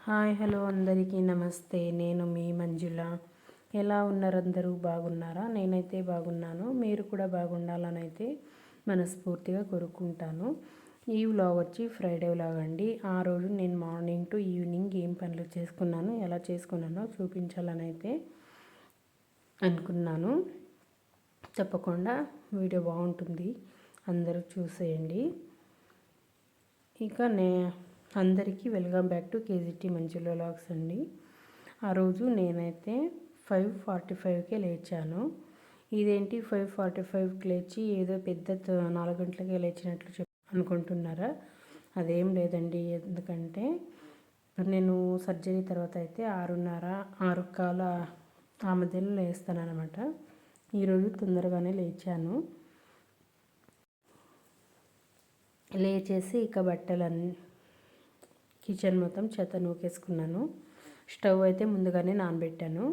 Hi hello అందరికీ నమస్తే. నేను మీ మంజుల. ఎలా ఉన్నారు అందరూ? బాగున్నారా? నేనైతే బాగున్నాను. మీరు కూడా బాగుండాలని అయితే మనస్ఫూర్తిగా కోరుకుంటాను. ఈ వ్లాగ్ వచ్చి ఫ్రైడే వ్లాగ్ అండి. ఆ రోజు నేను మార్నింగ్ టు ఈవినింగ్ ఏం పనులు చేసుకున్నాను ఎలా చేసుకున్నానో చూపించాలని అయితే అనుకున్నాను. తప్పకుండా వీడియో బాగుంటుంది. అందరూ చూసేయండి. ఇక నే అందరికీ వెల్కమ్ బ్యాక్ టు కేజీటీ మంచులో లాగ్స్ అండి. ఆ రోజు నేనైతే ఫైవ్ ఫార్టీ ఫైవ్కే లేచాను. ఇదేంటి ఫైవ్ ఫార్టీ ఫైవ్కి లేచి ఏదో పెద్ద నాలుగు గంటలకే లేచినట్లు చెప్ అనుకుంటున్నారా? అదేం లేదండి ఎందుకంటే నేను సర్జరీ తర్వాత అయితే ఆరున్నర ఆరు కాల ఆ మధ్యలో లేస్తాను అనమాట ఈరోజు తొందరగానే లేచాను. లేచేసి ఇక బట్టలన్నీ కిచెన్ మొత్తం చెత్త నూకేసుకున్నాను. స్టవ్ అయితే ముందుగానే నానబెట్టాను.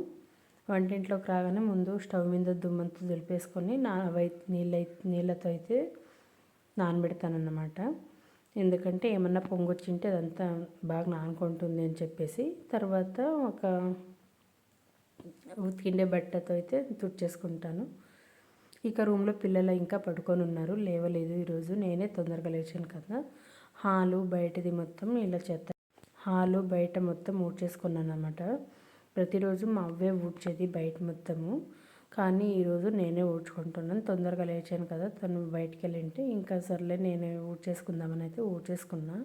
వంటింట్లోకి రాగానే ముందు స్టవ్ మీద దుమ్మంతా దులిపేసుకొని నా నీళ్ళ నీళ్ళతో అయితే నానబెడతానన్నమాట. ఎందుకంటే ఏమన్నా పొంగొచ్చింటే అదంతా బాగా నానుకుంటుంది అని చెప్పేసి తర్వాత ఒక ఉతికిండే బట్టతో అయితే తుడిచేసుకుంటాను. ఇక రూమ్లో పిల్లలు ఇంకా పడుకొని ఉన్నారు. లేవలేదు ఈరోజు నేనే తొందరగా లేచాను కదా. హాలు బయటది మొత్తం ఇలా చెత్త హాలు బయట మొత్తం ఊడ్చేసుకున్నాను అనమాట ప్రతిరోజు మా అవ్వే ఊడ్చేది బయట మొత్తము. కానీ ఈరోజు నేనే ఊడ్చుకుంటున్నాను. తొందరగా లేచాను కదా. తను బయటికి వెళ్ళింటే ఇంకా సర్లే నేనే ఊడ్చేసుకుందామని అయితే ఊడ్చేసుకున్నా.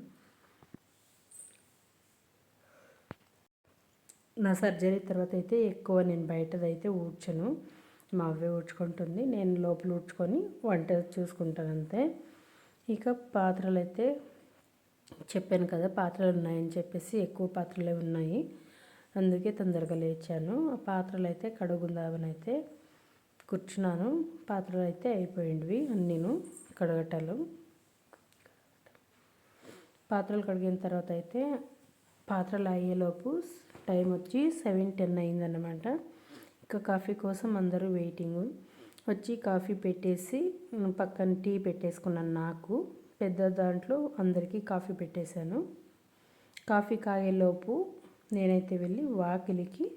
నా సర్జరీ తర్వాత అయితే ఎక్కువ నేను బయటదైతే ఊడ్చను. మా అవ్వే ఊడ్చుకుంటుంది. నేను లోపల ఊడ్చుకొని వంట చూసుకుంటాను అంతే. ఇక పాత్రలు అయితే చెప్పాను కదా పాత్రలు ఉన్నాయని చెప్పేసి ఎక్కువ పాత్రలే ఉన్నాయి. అందుకే తొందరగా లేచాను. ఆ పాత్రలు అయితే కడుగుందామని అయితే కూర్చున్నాను. పాత్రలు అయితే అయిపోయింవి అన్నీను కడగటాలు. పాత్రలు కడిగిన తర్వాత అయితే పాత్రలు అయ్యేలోపు టైం వచ్చి సెవెన్ టెన్ అయిందన్నమాట. ఇంకా కాఫీ కోసం అందరూ వెయిటింగ్. వచ్చి కాఫీ పెట్టేసి పక్కన టీ పెట్టేసుకున్నాను నాకు. పెద్ద దాంట్లో అందరికీ కాఫీ పెట్టేశాను. కాఫీ కాగేలోపు నేనైతే వెళ్ళి వాకిలికి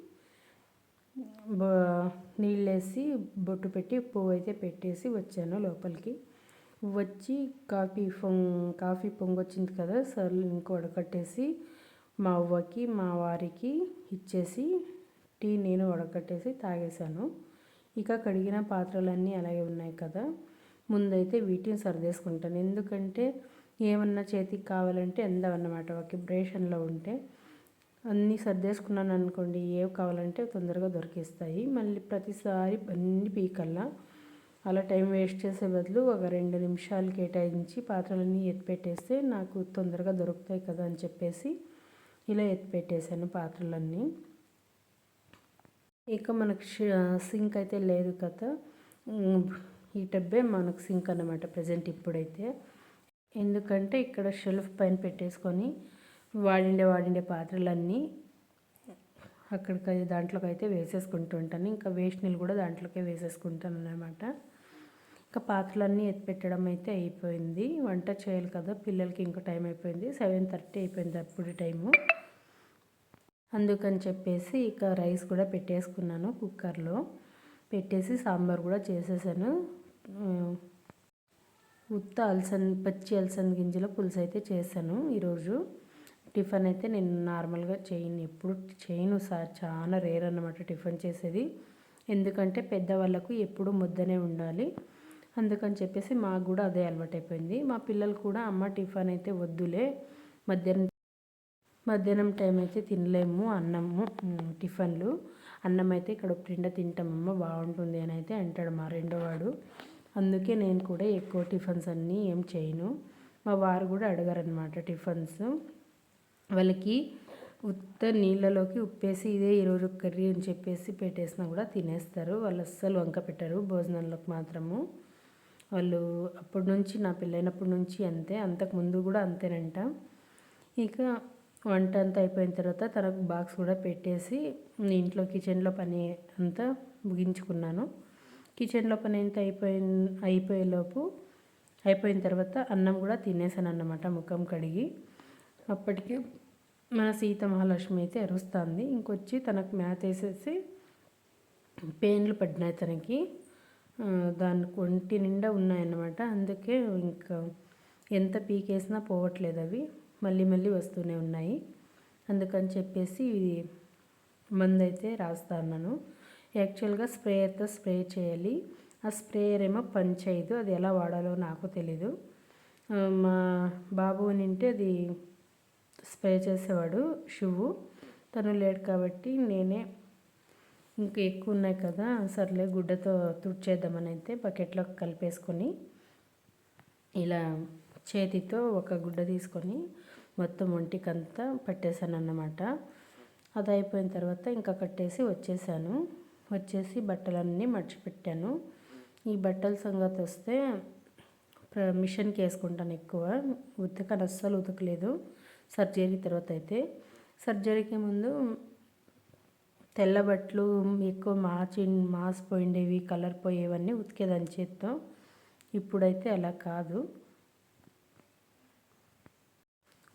నీళ్ళేసి బొట్టు పెట్టి పువ్వు అయితే పెట్టేసి వచ్చాను లోపలికి. వచ్చి కాఫీ పొంగ్ కాఫీ పొంగొచ్చింది కదా సర్లు ఇంకో వడకట్టేసి మా అవ్వకి మా వారికి ఇచ్చేసి టీ నేను వడకట్టేసి తాగేశాను. ఇక కడిగిన పాత్రలన్నీ అలాగే ఉన్నాయి కదా. ముందైతే వీటిని సర్దేసుకుంటాను. ఎందుకంటే ఏమన్నా చేతికి కావాలంటే ఎందవన్నమాట ఒక బ్రేషన్లో ఉంటే అన్నీ సర్దేసుకున్నాను అనుకోండి ఏవి కావాలంటే తొందరగా దొరికిస్తాయి. మళ్ళీ ప్రతిసారి అన్ని పీకల్లా అలా టైం వేస్ట్ చేసే బదులు ఒక రెండు నిమిషాలు కేటాయించి పాత్రలన్నీ ఎత్తిపెట్టేస్తే నాకు తొందరగా దొరుకుతాయి కదా అని చెప్పేసి ఇలా ఎత్తిపెట్టేశాను పాత్రలన్నీ. ఇక మనకు సింక్ అయితే లేదు కదా. ఈ టబ్బే మనకు సింక్ అనమాట ప్రజెంట్ ఇప్పుడైతే. ఎందుకంటే ఇక్కడ షెల్ఫ్ పైన పెట్టేసుకొని వాడిండే వాడిండే పాత్రలన్నీ అక్కడికి దాంట్లోకి అయితే వేసేసుకుంటూ ఉంటాను. ఇంకా వేస్ట్ నీళ్ళు కూడా దాంట్లోకే వేసేసుకుంటాను అనమాట ఇంకా పాత్రలన్నీ ఎత్తిపెట్టడం అయితే అయిపోయింది. వంట చేయాలి కదా పిల్లలకి ఇంకా టైం అయిపోయింది. సెవెన్ థర్టీ అయిపోయింది అప్పుడు టైము. అందుకని చెప్పేసి ఇక రైస్ కూడా పెట్టేసుకున్నాను కుక్కర్లో. పెట్టేసి సాంబార్ కూడా చేసేసాను. ఉత్త అలసంద పచ్చి అలసంద గింజల పులుసు అయితే చేశాను ఈరోజు. టిఫిన్ అయితే నేను నార్మల్గా చేయను ఎప్పుడు చేయను సార్. చాలా రేర్ అనమాట టిఫిన్ చేసేది. ఎందుకంటే పెద్దవాళ్ళకు ఎప్పుడు ముద్దనే ఉండాలి. అందుకని చెప్పేసి మాకు కూడా అదే అలవాటు అయిపోయింది మా పిల్లలు కూడా అమ్మ టిఫిన్ అయితే వద్దులే మధ్యాహ్నం మధ్యాహ్నం టైం అయితే తినలేము అన్నము టిఫిన్లు. అన్నం అయితే ఇక్కడ నిండా తింటామమ్మ బాగుంటుంది అని అయితే అంటాడు మా రెండోవాడు అందుకే నేను కూడా ఎక్కువ టిఫిన్స్ అన్నీ ఏం చేయను. మా వారు కూడా అడగారనమాట టిఫిన్స్. వాళ్ళకి ఉత్త నీళ్ళలోకి ఉప్పేసి ఇదే ఈరోజు కర్రీ అని చెప్పేసి పెట్టేసినా కూడా తినేస్తారు. వాళ్ళు అస్సలు వంక పెట్టారు భోజనంలోకి మాత్రము. వాళ్ళు అప్పటి నుంచి నా పెళ్ళైనప్పటి నుంచి అంతే అంతకు ముందు కూడా అంతేనంట. ఇక వంట అంతా అయిపోయిన తర్వాత తనకు బాక్స్ కూడా పెట్టేసి ఇంట్లో కిచెన్లో పని అంతా ముగించుకున్నాను. కిచెన్లో పని ఎంత అయిపోయిన అయిపోయేలోపు అయిపోయిన తర్వాత అన్నం కూడా తినేసాను అన్నమాట ముఖం కడిగి. అప్పటికి మన సీత మహాలక్ష్మి అయితే అరుస్తుంది. ఇంకొచ్చి తనకు మ్యాత్ వేసేసి పెయిన్లు పడినాయి తనకి. దాని ఒంటి నిండా ఉన్నాయన్నమాట. అందుకే ఇంకా ఎంత పీకేసినా పోవట్లేదు అవి. మళ్ళీ మళ్ళీ వస్తూనే ఉన్నాయి. అందుకని చెప్పేసి మందు అయితే రాస్తా ఉన్నాను. యాక్చువల్గా స్ప్రేయర్తో స్ప్రే చేయాలి. ఆ స్ప్రేయర్ ఏమో పని చేయదు అది ఎలా వాడాలో నాకు తెలీదు. మా బాబు నింటే అది స్ప్రే చేసేవాడు షువు తను లేడు కాబట్టి నేనే ఇంకా ఎక్కువ ఉన్నాయి కదా సర్లే గుడ్డతో తుడిచేద్దామని అయితే బకెట్లో కలిపేసుకొని ఇలా చేతితో ఒక గుడ్డ తీసుకొని మొత్తం ఒంటికంతా పట్టేశాను అన్నమాట అది అయిపోయిన తర్వాత ఇంకా కట్టేసి వచ్చేసాను. వచ్చేసి బట్టలన్నీ మర్చిపెట్టాను ఈ బట్టల సంగతి వస్తే మిషన్కి వేసుకుంటాను ఎక్కువ. ఉతకని అస్సలు ఉతకలేదు. సర్జరీ తర్వాత అయితే. సర్జరీకి ముందు తెల్ల బట్టలు ఎక్కువ మార్చి మాసిపోయిండేవి కలర్ పోయేవన్నీ ఉతికేదాన్ని చేత్తో. ఇప్పుడైతే అలా కాదు.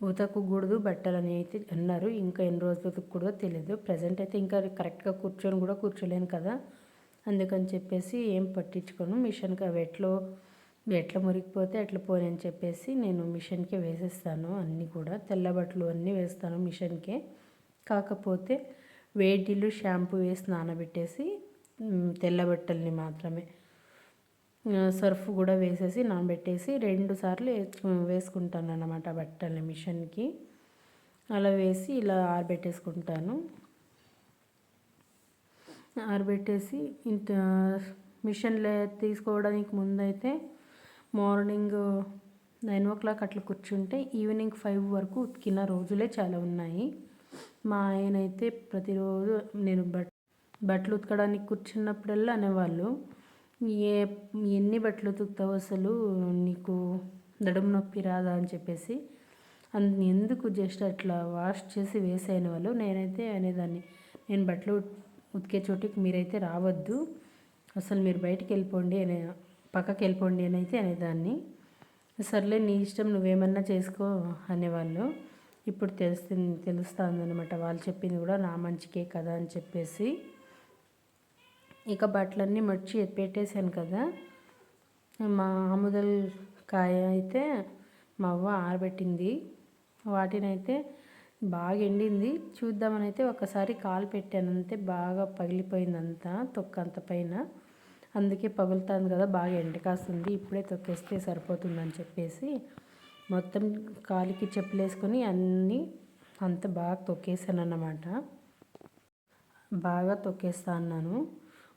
ఉతకకూడదు బట్టలు అని అయితే అన్నారు. ఇంకా ఎన్ని రోజులు ఉతకూడదో తెలియదు ప్రజెంట్ అయితే ఇంకా కరెక్ట్గా కూర్చొని కూడా కూర్చోలేను కదా. అందుకని చెప్పేసి ఏం పట్టించుకోను. మిషన్కి అవి ఎట్లో ఎట్లా మురిగిపోతే ఎట్లా పోని అని చెప్పేసి నేను మిషన్కే వేసేస్తాను అన్నీ కూడా. తెల్ల బట్టలు అన్నీ వేస్తాను మిషన్కే కాకపోతే వేడిలు షాంపూ వేసి నానబెట్టేసి తెల్ల బట్టల్ని మాత్రమే. సర్ఫ్ కూడా వేసేసి నానబెట్టేసి రెండు సార్లు వేసుకుంటాను అన్నమాట బట్టల్ని మిషన్కి. అలా వేసి ఇలా ఆరబెట్టేసుకుంటాను. ఆరబెట్టేసి ఇంత మిషన్లో తీసుకోవడానికి ముందైతే మార్నింగ్ నైన్ ఓ క్లాక్ అట్లా కూర్చుంటే ఈవినింగ్ ఫైవ్ వరకు ఉతికిన రోజులే చాలా ఉన్నాయి. మా ఆయన అయితే ప్రతిరోజు నేను బట్ బట్టలు ఉతకడానికి కూర్చున్నప్పుడల్లా అనేవాళ్ళు. ఏ ఎన్ని బట్టలు ఉతుకుతావు అసలు నీకు నడుము నొప్పి రాదా అని చెప్పేసి అందు ఎందుకు జస్ట్ అట్లా వాష్ చేసి వేసేయని వాళ్ళు? నేనైతే అనేదాన్ని. నేను బట్టలు ఉతికే చోటికి మీరైతే రావద్దు. అసలు మీరు బయటికి వెళ్ళిపోండి అనే పక్కకి వెళ్ళిపోండి అని అయితే అనేదాన్ని. సర్లే నీ ఇష్టం నువ్వేమన్నా చేసుకో అనేవాళ్ళు. ఇప్పుడు తెలుస్తుంది తెలుస్తుంది అనమాట వాళ్ళు చెప్పింది కూడా నా మంచికే కదా అని చెప్పేసి. ఇక బట్టలన్నీ మర్చి పెట్టేశాను కదా. మా ఆముదల్ కాయ అయితే మా అవ్వ ఆరబెట్టింది. వాటినైతే బాగా ఎండింది. చూద్దామని అయితే ఒకసారి కాలు పెట్టాను. అంతే బాగా పగిలిపోయిందంతా తొక్క అంత పైన. అందుకే పగులుతుంది కదా బాగా ఎండకాస్తుంది ఇప్పుడే తొక్కేస్తే సరిపోతుందని చెప్పేసి మొత్తం కాలికి చెప్పులు వేసుకొని అన్నీ అంత బాగా తొక్కేసాను అన్నమాట బాగా తొక్కేస్తా అన్నాను.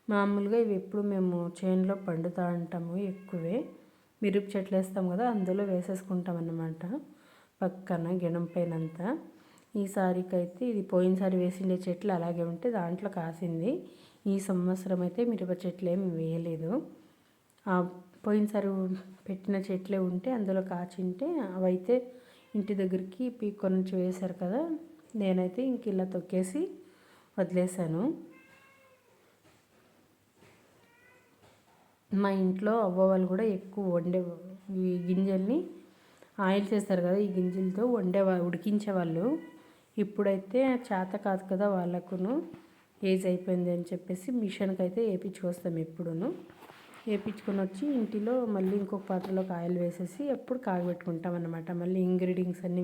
మామూలుగా ఇవి ఎప్పుడు మేము చేనులో పండుతా ఉంటాము ఎక్కువే. మిరుపు చెట్లు వేస్తాం కదా అందులో వేసేసుకుంటాం అన్నమాట. పక్కన గిణం పైన అంతా ఈసారికైతే ఇది పోయినసారి వేసిండే చెట్లు అలాగే ఉంటే దాంట్లో కాసింది. ఈ సంవత్సరం అయితే మిరప చెట్లు ఏమి వేయలేదు. పోయినసారి పెట్టిన చెట్లే ఉంటే అందులో కాచింటే అవైతే ఇంటి దగ్గరికి పీక్కొని నుంచి వేశారు కదా నేనైతే ఇంక ఇలా తొక్కేసి వదిలేశాను. మా ఇంట్లో అవ్వ వాళ్ళు కూడా ఎక్కువ వండే ఈ గింజల్ని ఆయిల్ చేస్తారు కదా ఈ గింజలతో వండే ఉడికించేవాళ్ళు ఇప్పుడైతే చేత కాదు కదా వాళ్ళకును. ఏజ్ అయిపోయింది అని చెప్పేసి మిషన్కి అయితే వేయించుకొస్తాం ఎప్పుడును. వేయించుకొని వచ్చి ఇంటిలో మళ్ళీ ఇంకొక పాత్రలోకి ఆయిల్ వేసేసి ఎప్పుడు కాగబెట్టుకుంటాం అనమాట మళ్ళీ ఇంగ్రీడియంట్స్ అన్నీ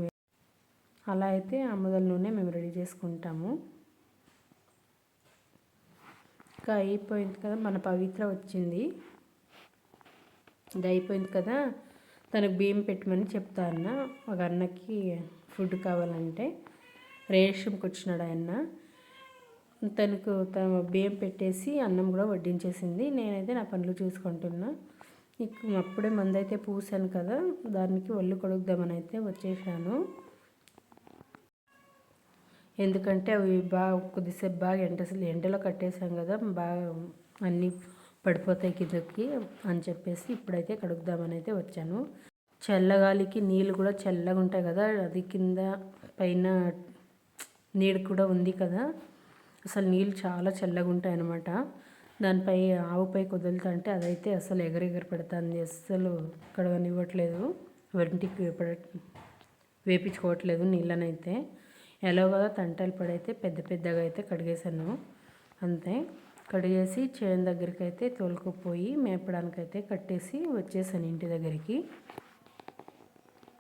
అలా అయితే అమ్మదల నూనె మేము రెడీ చేసుకుంటాము. ఇంకా అయిపోయింది కదా మన పవిత్ర వచ్చింది. ఇది అయిపోయింది కదా తనకు బియ్యం పెట్టమని చెప్తా అన్న. ఒక అన్నకి ఫుడ్ కావాలంటే రేషంకి వచ్చినాడు ఆయన. తనకు తన బియ్యం పెట్టేసి అన్నం కూడా వడ్డించేసింది. నేనైతే నా పనులు చూసుకుంటున్నా. అప్పుడే మందైతే పూసాను కదా దానికి ఒళ్ళు కొడుకుదామని అయితే వచ్చేసాను. ఎందుకంటే అవి బాగా కొద్దిసేపు బాగా ఎండ ఎండలో కట్టేసాం కదా బాగా అన్నీ పడిపోతాయి కిందకి అని చెప్పేసి ఇప్పుడైతే కడుగుదామని అయితే వచ్చాను. చల్లగాలికి నీళ్ళు కూడా చల్లగా ఉంటాయి కదా అది కింద పైన నీడు కూడా ఉంది కదా. అసలు నీళ్ళు చాలా చల్లగా ఉంటాయి అన్నమాట. దానిపై ఆవుపై కుదులుతుంటే అదైతే అసలు ఎగరెగర పెడుతుంది అస్సలు కడగనివ్వట్లేదు. వంటికి వేపించుకోవట్లేదు నీళ్ళనైతే. ఎలా కదా తంటలు పడైతే పెద్ద పెద్దగా అయితే కడిగేశాను. అంతే. కడిగేసి చేను దగ్గరికి అయితే తోలుకుపోయి మేపడానికైతే కట్టేసి వచ్చేసాను ఇంటి దగ్గరికి.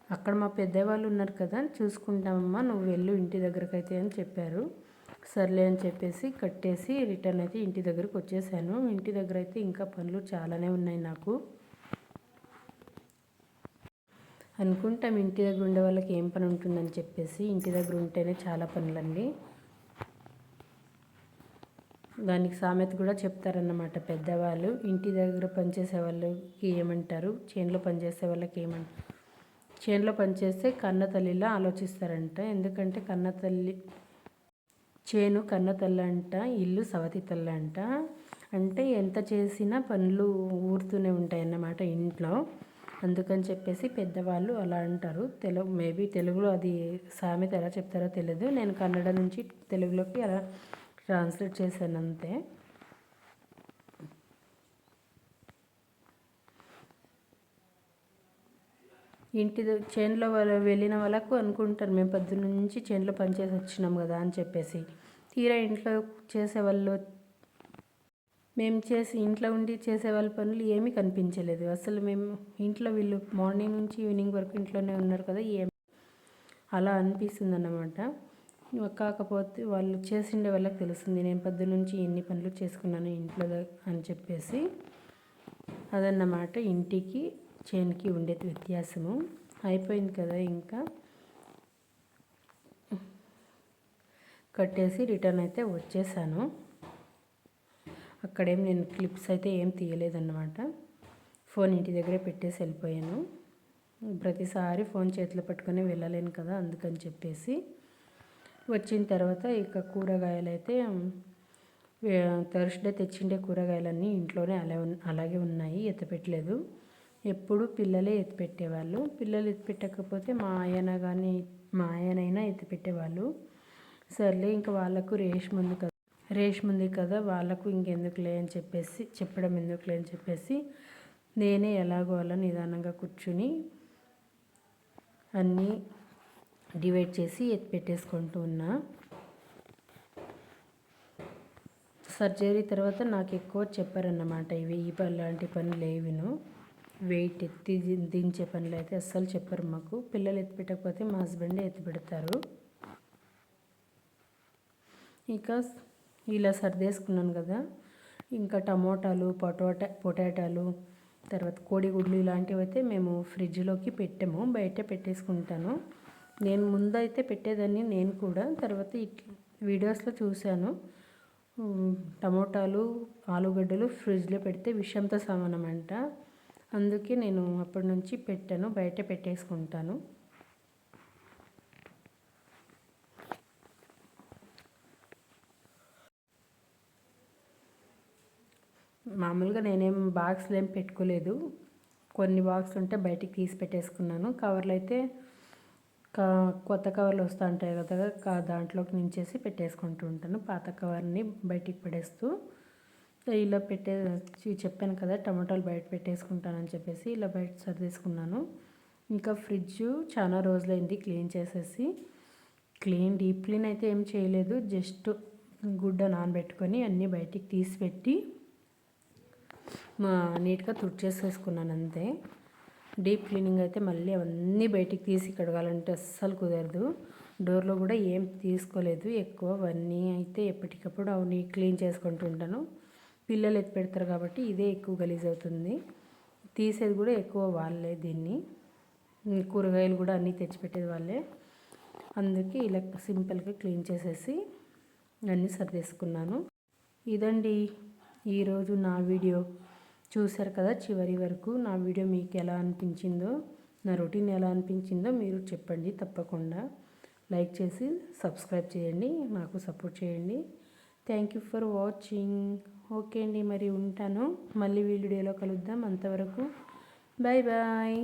అక్కడ మా పెద్దవాళ్ళు ఉన్నారు కదా చూసుకుంటామమ్మా నువ్వు వెళ్ళు ఇంటి దగ్గరికి అయితే అని చెప్పారు. సర్లే అని చెప్పేసి కట్టేసి రిటర్న్ అయితే ఇంటి దగ్గరికి వచ్చేసాను. ఇంటి దగ్గర అయితే ఇంకా పనులు చాలానే ఉన్నాయి నాకు. అనుకుంటాం ఇంటి దగ్గర ఉండే వాళ్ళకి ఏం పని ఉంటుందని చెప్పేసి ఇంటి దగ్గర ఉంటేనే చాలా పనులండి. దానికి సామెత కూడా చెప్తారన్నమాట. పెద్దవాళ్ళు ఇంటి దగ్గర పనిచేసే వాళ్ళకి ఏమంటారు? చేనులో పనిచేసే వాళ్ళకి ఏమంటారు? చేనులో పనిచేస్తే కన్న తల్లిలా ఆలోచిస్తారంట. ఎందుకంటే కన్న తల్లి చేను కన్న తల్లి అంట ఇల్లు సవతి తల్లి అంట అంటే ఎంత చేసినా పనులు ఊరుతూనే ఉంటాయి అన్నమాట ఇంట్లో. అందుకని చెప్పేసి పెద్దవాళ్ళు అలా అంటారు. తెలుగు మేబీ తెలుగులో అది సామెత ఎలా చెప్తారో తెలియదు నేను కన్నడ నుంచి తెలుగులోకి అలా ట్రాన్స్లేట్ చేశాను అంతే. ఇంటి చేనులో వెళ్ళిన వాళ్ళకు అనుకుంటారు మేము పద్దు నుంచి చేనులో పనిచేసి వచ్చినాం కదా అని చెప్పేసి. తీరా ఇంట్లో చేసేవాళ్ళు మేము చేసి ఇంట్లో ఉండి చేసే వాళ్ళ పనులు ఏమీ కనిపించలేదు. అసలు మేము ఇంట్లో వీళ్ళు మార్నింగ్ నుంచి ఈవినింగ్ వరకు ఇంట్లోనే ఉన్నారు కదా ఏం? అలా అనిపిస్తుంది అన్నమాట కాకపోతే వాళ్ళు చేసిండే వాళ్ళకి తెలుస్తుంది. నేను పొద్దు నుంచి ఎన్ని పనులు చేసుకున్నాను ఇంట్లో అని చెప్పేసి అదన్నమాట. ఇంటికి చేనికి ఉండే వ్యత్యాసము. అయిపోయింది కదా ఇంకా. కట్టేసి రిటర్న్ అయితే వచ్చేసాను. అక్కడేం నేను క్లిప్స్ అయితే ఏం తీయలేదన్నమాట. ఫోన్ ఇంటి దగ్గరే పెట్టేసి వెళ్ళిపోయాను. ప్రతిసారి ఫోన్ చేతిలో పట్టుకొని వెళ్ళలేను కదా అందుకని చెప్పేసి వచ్చిన తర్వాత ఇక కూరగాయలు అయితే థర్స్డే తెచ్చిండే కూరగాయలన్నీ ఇంట్లోనే అలా అలాగే ఉన్నాయి ఎత్తపెట్టలేదు. ఎప్పుడు పిల్లలే ఎత్తిపెట్టేవాళ్ళు. పిల్లలు ఎత్తిపెట్టకపోతే మా ఆయన కానీ మా ఆయనైనా ఎత్తిపెట్టేవాళ్ళు. సర్లే ఇంకా వాళ్ళకు రేష్ ముందు కదా రేష్ ఉంది కదా వాళ్ళకు ఇంకెందుకులే అని చెప్పేసి చెప్పడం ఎందుకులే అని చెప్పేసి నేనే ఎలాగో అలా నిదానంగా కూర్చుని అన్నీ డివైడ్ చేసి ఎత్తి పెట్టేసుకుంటూ ఉన్నా. సర్జరీ తర్వాత నాకు ఎక్కువ చెప్పారన్నమాట ఇవి ఈ పని లాంటి పనులు ఏవిను వెయిట్ ఎత్తి దించే పనులు అయితే అస్సలు చెప్పరు మాకు. పిల్లలు ఎత్తి పెట్టకపోతే మా హస్బెండే ఎత్తి పెడతారు. ఇంకా ఇలా సర్దేసుకున్నాను కదా. ఇంకా టమోటాలు పొటాటా పొటాటాలు తర్వాత కోడిగుడ్లు ఇలాంటివి అయితే మేము ఫ్రిడ్జ్లోకి పెట్టాము బయట పెట్టేసుకుంటాను. నేను ముందైతే పెట్టేదాన్ని నేను కూడా. తర్వాత ఇట్లా వీడియోస్లో చూశాను. టమోటాలు ఆలుగడ్డలు ఫ్రిడ్జ్లో పెడితే విషంతో సమానం అంట అందుకే నేను అప్పటి నుంచి పెట్టాను బయట పెట్టేసుకుంటాను. మామూలుగా నేనేం బాక్స్లు ఏం పెట్టుకోలేదు. కొన్ని బాక్స్లు ఉంటే బయటికి తీసి పెట్టేసుకున్నాను. కవర్లు అయితే కా కొత్త కవర్లు వస్తూ ఉంటాయి కదా దాంట్లోకి నించేసి పెట్టేసుకుంటూ ఉంటాను. పాత కవర్ని బయటికి పడేస్తూ ఇలా పెట్టే చెప్పాను కదా టమాటాలు బయట పెట్టేసుకుంటానని చెప్పేసి ఇలా బయట సర్దేసుకున్నాను. ఇంకా ఫ్రిడ్జ్ చాలా రోజులైంది క్లీన్ చేసేసి. క్లీన్ డీప్ క్లీన్ అయితే ఏం చేయలేదు. జస్ట్ గుడ్డ నానబెట్టుకొని అన్నీ బయటికి తీసిపెట్టి నీట్గా తుడిచేసేసుకున్నాను అంతే. డీప్ క్లీనింగ్ అయితే మళ్ళీ అవన్నీ బయటికి తీసి కడగాలంటే అస్సలు కుదరదు. డోర్లో కూడా ఏం తీసుకోలేదు ఎక్కువ. అవన్నీ అయితే ఎప్పటికప్పుడు అవన్నీ క్లీన్ చేసుకుంటూ ఉంటాను. పిల్లలు ఎత్తి పెడతారు కాబట్టి ఇదే ఎక్కువ గలీజ్ అవుతుంది. తీసేది కూడా ఎక్కువ వాళ్ళే దీన్ని. కూరగాయలు కూడా అన్నీ తెచ్చిపెట్టేది వాళ్ళే. అందుకే ఇలా సింపుల్గా క్లీన్ చేసేసి అన్నీ సర్దేసుకున్నాను. ఇదండి ఈరోజు నా వీడియో. చూశారు కదా చివరి వరకు నా వీడియో మీకు ఎలా అనిపించిందో నా రొటీన్ ఎలా అనిపించిందో మీరు చెప్పండి తప్పకుండా. లైక్ చేసి సబ్స్క్రైబ్ చేయండి నాకు సపోర్ట్ చేయండి. Thank you for watching. Okay అండి మరి ఉంటాను. మళ్ళీ వీడియోలో కలుద్దాం అంతవరకు. Bye bye.